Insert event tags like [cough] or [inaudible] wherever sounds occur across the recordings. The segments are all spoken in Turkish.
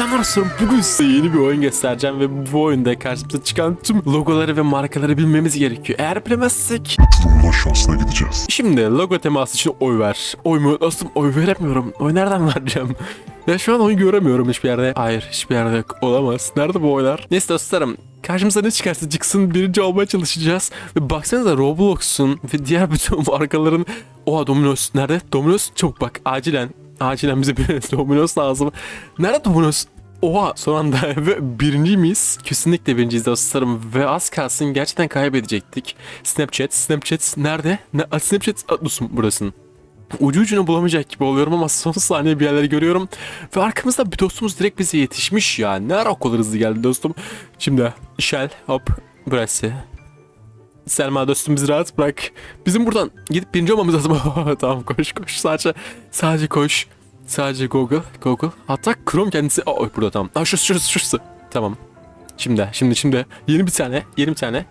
Selamlar dostlarım. Bugün size yeni bir oyun göstereceğim ve bu oyunda karşımıza çıkan tüm logoları ve markaları bilmemiz gerekiyor. Eğer bilemezsek... Uçurumlar şansına gideceğiz. Şimdi logo teması için oy ver. Oy mu? Dostum oy veremiyorum. Oy nereden vereceğim? [laughs] Ya şu an oy göremiyorum hiçbir yerde. Hayır hiçbir yerde yok. Olamaz. Nerede bu oylar? Neyse dostlarım. Karşımıza ne çıkarsa çıksın birinci olmaya çalışacağız. Ve baksanıza Roblox'un ve diğer bütün [laughs] markaların... Oha Domino's nerede? Domino's çabuk bak acilen. Acilen bize bir [laughs] Domino's lazım. Nerede Domino's? Oha son anda [laughs] ve birinci miyiz? Kesinlikle birinciyiz dostlarım ve az kalsın gerçekten kaybedecektik. Snapchat, Snapchat nerede? Ne, Snapchat, Aa, dostum buradasın. Ucu ucunu bulamayacak gibi oluyorum ama son [laughs] saniye bir yerleri görüyorum. Ve arkamızda bir dostumuz direkt bize yetişmiş ya. Ne ara o kadar hızlı geldi dostum. Şimdi Shell hop burası. Selma dostum bizi rahat bırak. Bizim buradan gidip birinci olmamız lazım. [laughs] tamam koş koş sadece sadece koş. Sadece Google, Google. Hatta Chrome kendisi. Aa burada tamam. Aa şurası şurası şurası. Tamam. Şimdi şimdi şimdi yeni bir tane yeni bir tane.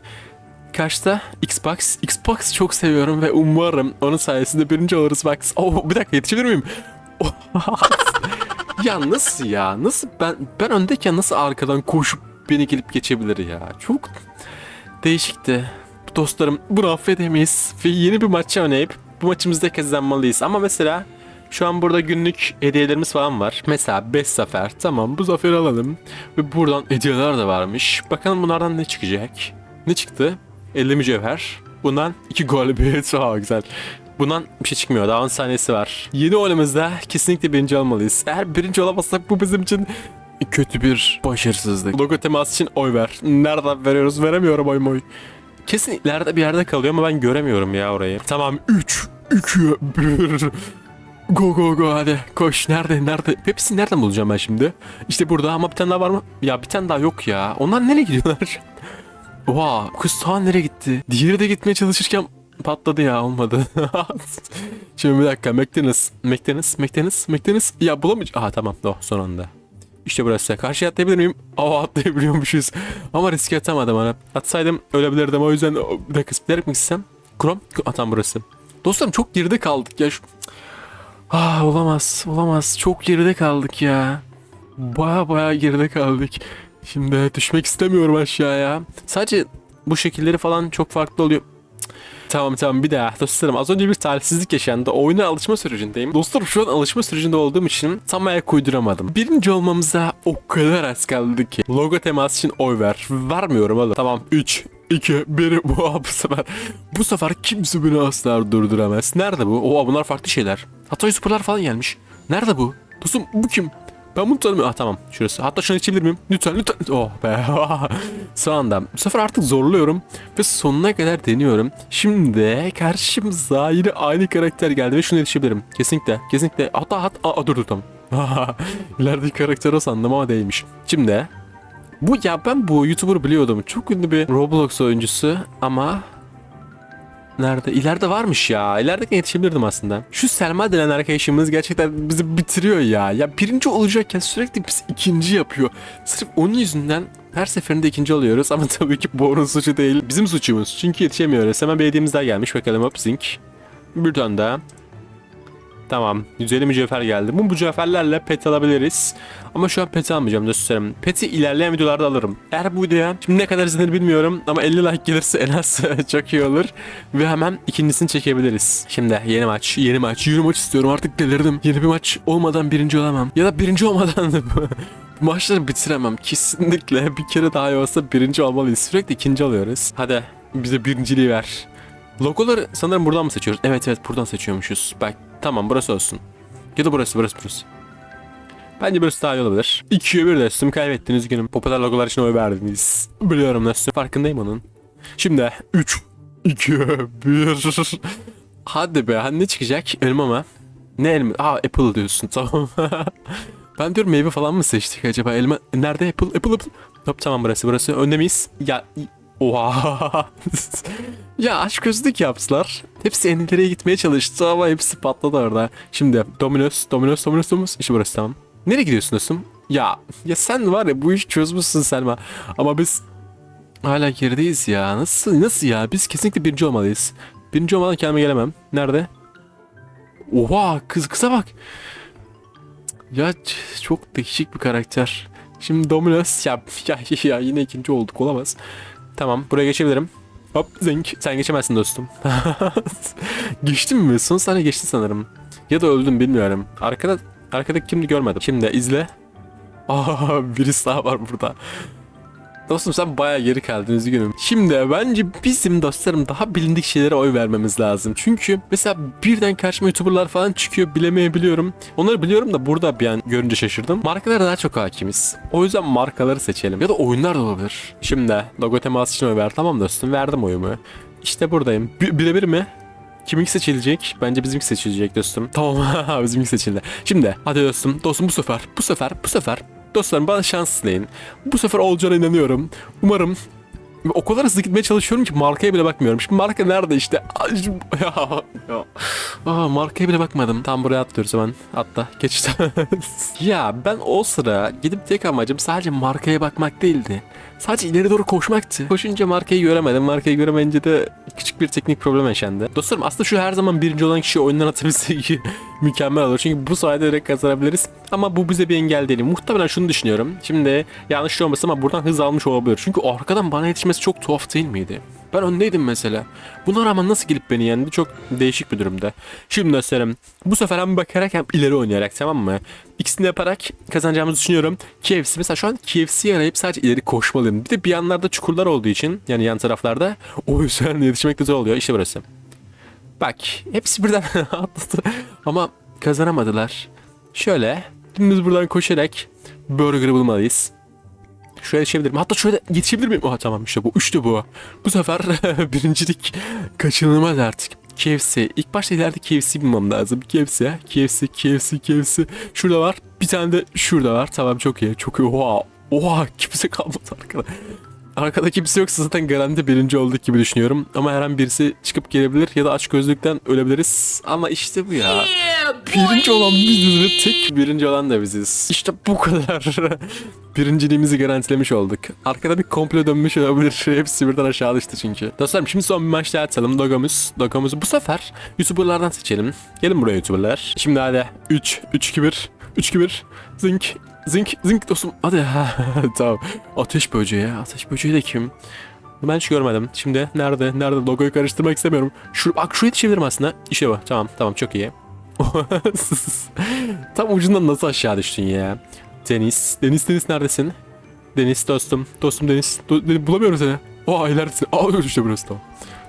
Karşıda Xbox. Xbox çok seviyorum ve umarım onun sayesinde birinci oluruz Max. Oh bir dakika yetişebilir miyim? [laughs] ya nasıl ya? Nasıl ben ben öndeyken nasıl arkadan koşup beni gelip geçebilir ya? Çok değişikti. Dostlarım bunu affedemeyiz ve yeni bir maçı oynayıp bu maçımızda kazanmalıyız. Ama mesela şu an burada günlük hediyelerimiz falan var. Mesela 5 zafer. Tamam bu zaferi alalım. Ve buradan hediyeler de varmış. Bakalım bunlardan ne çıkacak? Ne çıktı? 50 mücevher. Bundan 2 galibiyet. Aa güzel. Bundan bir şey çıkmıyor. Daha 10 saniyesi var. Yeni oyunumuzda kesinlikle birinci olmalıyız. Eğer birinci olamazsak bu bizim için kötü bir başarısızlık. Logo teması için oy ver. Nereden veriyoruz? Veremiyorum oy moy. Kesin ileride bir yerde kalıyor ama ben göremiyorum ya orayı. Tamam 3, 2, 1. Go go go hadi. Koş nerede nerede? Hepsini nereden bulacağım ben şimdi? İşte burada ama bir tane daha var mı? Ya bir tane daha yok ya. Onlar nereye gidiyorlar? [laughs] Oha kız ta nereye gitti? Diğeri de gitmeye çalışırken patladı ya olmadı. [laughs] Şimdi bir dakika McDonald's McDonald's McDonald's McDonald's. Ya bulamayacağım. Aha tamam oh son anda işte burası. Karşıya atlayabilir miyim? Aa atlayabiliyormuşuz. Ama riske atamadım ona. Atsaydım ölebilirdim. O yüzden bir dakika spiderek mi gitsem? Chrome? Atan burası. Dostlarım çok geride kaldık ya. Şu... Ah olamaz. Olamaz. Çok geride kaldık ya. Baya baya geride kaldık. Şimdi düşmek istemiyorum aşağıya. Sadece bu şekilleri falan çok farklı oluyor. Tamam tamam bir daha dostlarım az önce bir talihsizlik yaşandı. Oyuna alışma sürecindeyim. Dostlarım şu an alışma sürecinde olduğum için tam ayak uyduramadım. Birinci olmamıza o kadar az kaldı ki. Logo teması için oy ver. Vermiyorum oğlum. Tamam 3, 2, 1 bu bu sefer. Bu sefer kimse beni asla durduramaz. Nerede bu? Oha bunlar farklı şeyler. Hatta Super'lar falan gelmiş. Nerede bu? Dostum bu kim? Ben bunu tanımıyorum. Ah tamam şurası. Hatta şunu içebilir miyim? Lütfen lütfen. Oh be. [laughs] Son anda. Bu sefer artık zorluyorum. Ve sonuna kadar deniyorum. Şimdi karşımıza yine aynı karakter geldi ve şunu yetişebilirim. Kesinlikle. Kesinlikle. Hatta hatta. Aa, dur dur tamam. [laughs] İlerideki karakter o sandım ama değilmiş. Şimdi bu ya ben bu YouTuber biliyordum. Çok ünlü bir Roblox oyuncusu ama Nerede? İleride varmış ya. İlerideki yetişebilirdim aslında. Şu Selma denen arkadaşımız gerçekten bizi bitiriyor ya. Ya birinci olacakken sürekli biz ikinci yapıyor. Sırf onun yüzünden her seferinde ikinci oluyoruz ama [laughs] tabii ki bu onun suçu değil. Bizim suçumuz. Çünkü yetişemiyoruz. Hemen bir hediyemiz daha gelmiş. Bakalım hop zinc. Bir tane daha. Tamam. 150 mücevher geldi. Bu mücevherlerle pet alabiliriz. Ama şu an pet almayacağım dostlarım. Pet'i ilerleyen videolarda alırım. Eğer bu videoya şimdi ne kadar izlenir bilmiyorum ama 50 like gelirse en az [laughs] çok iyi olur. Ve hemen ikincisini çekebiliriz. Şimdi yeni maç, yeni maç, yeni maç istiyorum artık delirdim. Yeni bir maç olmadan birinci olamam. Ya da birinci olmadan [laughs] da maçları bitiremem. Kesinlikle bir kere daha iyi olsa birinci olmalıyız. Sürekli ikinci oluyoruz. Hadi bize birinciliği ver. Logoları sanırım buradan mı seçiyoruz? Evet evet buradan seçiyormuşuz. Bak tamam burası olsun. Ya da burası burası burası. Bence burası daha iyi olabilir. 2'ye 1 dostum kaybettiniz günüm. Popüler logolar için oy verdiniz. Biliyorum dostum farkındayım onun. Şimdi 3, 2, 1. Hadi be hani ne çıkacak? Elma mı? Ne elma? Aa Apple diyorsun [laughs] tamam. ben diyorum meyve falan mı seçtik acaba? Elma nerede Apple? Apple Apple. Hop tamam burası burası. Önde miyiz? Ya Oha. [laughs] ya aşk gözlük yaptılar. Hepsi en gitmeye çalıştı ama hepsi patladı orada. Şimdi Domino's, Domino's, Domino's, Domino's. İşte burası tamam. Nereye gidiyorsun dostum? Ya, ya sen var ya bu iş çözmüşsün Selma. Ama biz hala gerideyiz ya. Nasıl, nasıl ya? Biz kesinlikle birinci olmalıyız. Birinci olmadan kendime gelemem. Nerede? Oha kız kıza bak. Ya çok değişik bir karakter. Şimdi Dominus ya, [laughs] ya, ya yine ikinci olduk olamaz. Tamam buraya geçebilirim. Hop zink sen geçemezsin dostum. [laughs] Geçtin mi? Son saniye geçti sanırım. Ya da öldüm bilmiyorum. Arkada arkadaki kimdi görmedim. Şimdi izle. Aa birisi daha var burada. Dostum sen bayağı geri kaldın üzgünüm. Şimdi bence bizim dostlarım daha bilindik şeylere oy vermemiz lazım. Çünkü mesela birden karşıma youtuberlar falan çıkıyor bilemeyebiliyorum. Onları biliyorum da burada bir an görünce şaşırdım. Markalara daha çok hakimiz. O yüzden markaları seçelim. Ya da oyunlar da olabilir. Şimdi logo teması için oy ver tamam dostum verdim oyumu. İşte buradayım. Bi- birebir mi? Kiminki seçilecek? Bence bizimki seçilecek dostum. Tamam [laughs] bizimki seçildi. Şimdi hadi dostum. Dostum bu sefer. Bu sefer. Bu sefer. Dostlarım bana şans dileyin. Bu sefer olacağına inanıyorum. Umarım o kadar hızlı gitmeye çalışıyorum ki markaya bile bakmıyorum. Şimdi marka nerede işte? [laughs] Aa, markaya bile bakmadım. Tam buraya atlıyoruz hemen. Atla. Geç. [laughs] ya ben o sıra gidip tek amacım sadece markaya bakmak değildi. Sadece ileri doğru koşmaktı. Koşunca markayı göremedim. Markayı göremeyince de küçük bir teknik problem yaşandı. Dostlarım aslında şu her zaman birinci olan kişi oyundan atabilse mükemmel olur. Çünkü bu sayede direkt kazanabiliriz. Ama bu bize bir engel değil. Muhtemelen şunu düşünüyorum. Şimdi yanlış olmasın ama buradan hız almış olabilir. Çünkü arkadan bana yetişmesi çok tuhaf değil miydi? Ben öndeydim mesela. Buna rağmen nasıl gelip beni yendi çok değişik bir durumda. Şimdi dostlarım bu sefer hem bakarak hem ileri oynayarak tamam mı? İkisini yaparak kazanacağımızı düşünüyorum. KFC mesela şu an KFC'yi arayıp sadece ileri koşmalıyım. Bir de bir yanlarda çukurlar olduğu için yani yan taraflarda o yüzden yetişmek de zor oluyor. İşte burası. Bak hepsi birden [laughs] atladı ama kazanamadılar. Şöyle dümdüz buradan koşarak burger bulmalıyız. Şuraya yetişebilir miyim? Hatta şöyle yetişebilir miyim? Oha tamam işte bu. Üçtü bu. Bu sefer [laughs] birincilik kaçınılmaz artık. KFC. İlk başta ileride KFC bulmam lazım. KFC, KFC, KFC, KFC. Şurada var. Bir tane de şurada var. Tamam çok iyi. Çok iyi. Oha. Oha. Kimse kalmadı arkada. Arkada kimse yoksa zaten garanti birinci olduk gibi düşünüyorum. Ama her an birisi çıkıp gelebilir ya da aç gözlükten ölebiliriz. Ama işte bu ya. Birinci olan biziz ve tek birinci olan da biziz. İşte bu kadar. [laughs] Birinciliğimizi garantilemiş olduk. Arkada bir komplo dönmüş olabilir. [laughs] Hepsi birden aşağı düştü çünkü. Dostlarım şimdi son bir maç daha atalım. Logomuz. Logomuzu bu sefer YouTuber'lardan seçelim. Gelin buraya YouTuber'lar. Şimdi hadi 3, 3, 2, 1. 3, 2, 1. Zink. Zink. Zink dostum. Hadi. tamam. Ateş böceği. Ateş böceği de kim? Ben hiç görmedim. Şimdi nerede? Nerede? Logoyu karıştırmak istemiyorum. Şu, bak şuraya yetişebilirim aslında. İşte bu. Tamam. Tamam. Çok iyi. [laughs] Tam ucundan nasıl aşağı düştün ya? Deniz. Deniz Deniz neredesin? Deniz dostum. Dostum Deniz. Do- Deniz bulamıyorum seni. Aa ileridesin. Aa işte burası tamam.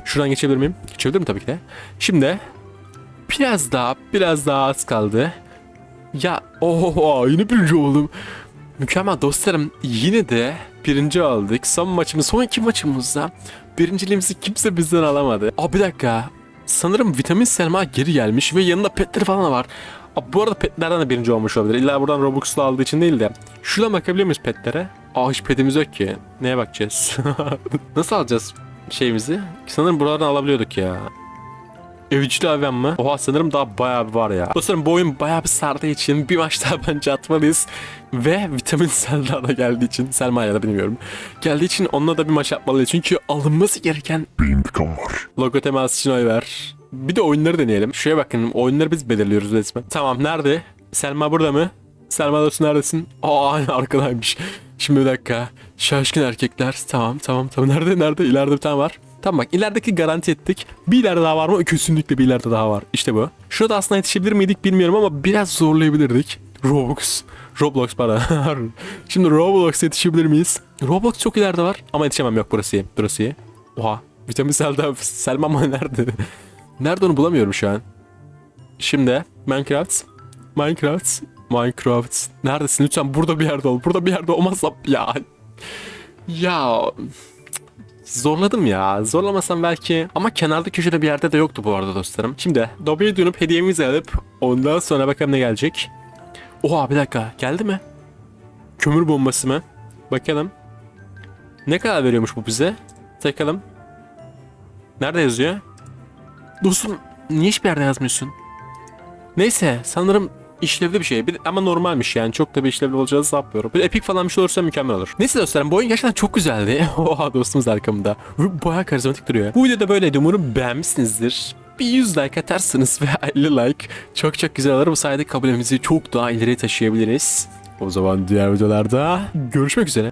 Şuradan geçebilir miyim? Geçebilirim tabii ki de. Şimdi biraz daha biraz daha az kaldı. Ya oho yine birinci oldum. Mükemmel dostlarım yine de birinci olduk. Son maçımız son iki maçımızda birinciliğimizi kimse bizden alamadı. Aa bir dakika. Sanırım vitamin Selma geri gelmiş ve yanında petleri falan var. Aa, bu arada petlerden de birinci olmuş olabilir. İlla buradan Robux'la aldığı için değil de. Şuradan bakabiliyor muyuz petlere? Aa hiç petimiz yok ki. Neye bakacağız? [laughs] Nasıl alacağız şeyimizi? Sanırım buralardan alabiliyorduk ya. Evcil hayvan mı? Oha sanırım daha bayağı bir var ya. Dostlarım bu oyun bayağı bir sardığı için bir maç daha [laughs] bence atmalıyız. Ve vitamin Selma da geldiği için Selma ya da bilmiyorum. Geldiği için onunla da bir maç yapmalıyız. Çünkü alınması gereken Bir intikam var. logo teması için oy ver. Bir de oyunları deneyelim. Şuraya bakın oyunları biz belirliyoruz resmen. Tamam nerede? Selma burada mı? Selma dostum neredesin? Aa arkadaymış. Şimdi bir dakika. Şaşkın erkekler. Tamam tamam tamam. Nerede nerede? İleride bir tane var. Tamam bak ilerideki garanti ettik. Bir ileride daha var mı? Kesinlikle bir ileride daha var. İşte bu. Şurada aslında yetişebilir miydik bilmiyorum ama biraz zorlayabilirdik. Roblox. Roblox para. [laughs] Şimdi Roblox yetişebilir miyiz? Roblox çok ileride var ama yetişemem yok burası. Burası iyi. Oha. Vitamin Selda, [laughs] Selma mı nerede? [laughs] nerede onu bulamıyorum şu an. Şimdi Minecraft. Minecraft. Minecraft. Neredesin? Lütfen burada bir yerde ol. Burada bir yerde olmazsa ya. Ya Zorladım ya. Zorlamasam belki. Ama kenarda köşede bir yerde de yoktu bu arada dostlarım. Şimdi Dobby'ye dönüp hediyemizi alıp ondan sonra bakalım ne gelecek. Oha bir dakika. Geldi mi? Kömür bombası mı? Bakalım. Ne kadar veriyormuş bu bize? Bakalım. Nerede yazıyor? Dostum niye hiçbir yerde yazmıyorsun? Neyse sanırım işlevli bir şey. Bir, ama normalmiş yani. Çok da bir işlevli olacağını sanmıyorum. Bir epik falan bir şey olursa mükemmel olur. Neyse dostlarım bu oyun gerçekten çok güzeldi. [laughs] Oha dostumuz arkamda. Ve Bayağı karizmatik duruyor. Bu videoda böyleydi. Umarım beğenmişsinizdir. bir 100 like atarsınız [laughs] ve 50 like çok çok güzel olur. Bu sayede kabulemizi çok daha ileri taşıyabiliriz. O zaman diğer videolarda görüşmek üzere.